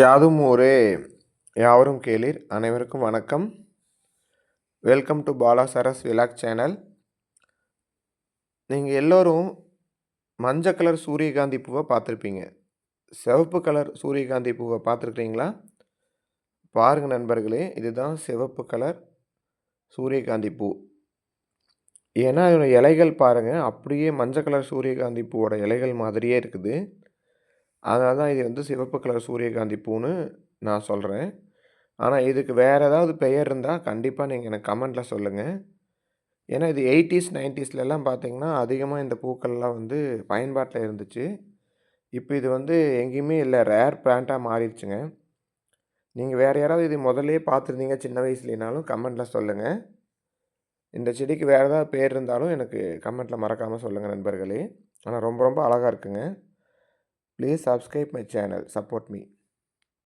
யாதும் ஊரே யாவரும் கேளீர். அனைவருக்கும் வணக்கம். Welcome to Bala Saras vlog channel நீங்கள் எல்லோரும் மஞ்சள் கலர் சூரியகாந்தி பூவை பார்த்துருப்பீங்க. சிவப்பு கலர் சூரியகாந்தி பூவை பார்த்துருக்கீங்களா பாருங்கள் நண்பர்களே இதுதான் சிவப்பு கலர் சூரியகாந்தி பூ. ஏன்னா இதோட இலைகள் பாருங்கள் அப்படியே மஞ்சள் கலர் சூரியகாந்தி பூவோட இலைகள் மாதிரியே இருக்குது. அதனால தான் இது வந்து சிவப்பு கலர் சூரியகாந்தி பூன்னு நான் சொல்கிறேன் ஆனால் இதுக்கு வேறு ஏதாவது பெயர் இருந்தால் கண்டிப்பாக நீங்கள் எனக்கு கமெண்ட்டில் சொல்லுங்கள் ஏன்னா இது எயிட்டிஸ் நைன்டிஸ்லலாம் பார்த்தீங்கன்னா அதிகமாக இந்த பூக்கள்லாம் வந்து பயன்பாட்டில் இருந்துச்சு. இப்போ இது வந்து எங்கேயுமே இல்லை. ரேர் பிளான்ட்டாக மாறிடுச்சுங்க. நீங்கள் வேறு யாராவது இது முதல்லே பார்த்துருந்தீங்க சின்ன வயசுலனாலும் கமெண்ட்டில் சொல்லுங்கள் இந்த செடிக்கு வேறு ஏதாவது பேர் இருந்தாலும் எனக்கு கமெண்ட்டில் மறக்காமல் சொல்லுங்கள் நண்பர்களே. ஆனால் ரொம்ப ரொம்ப அழகாக இருக்குங்க. Please subscribe my channel support me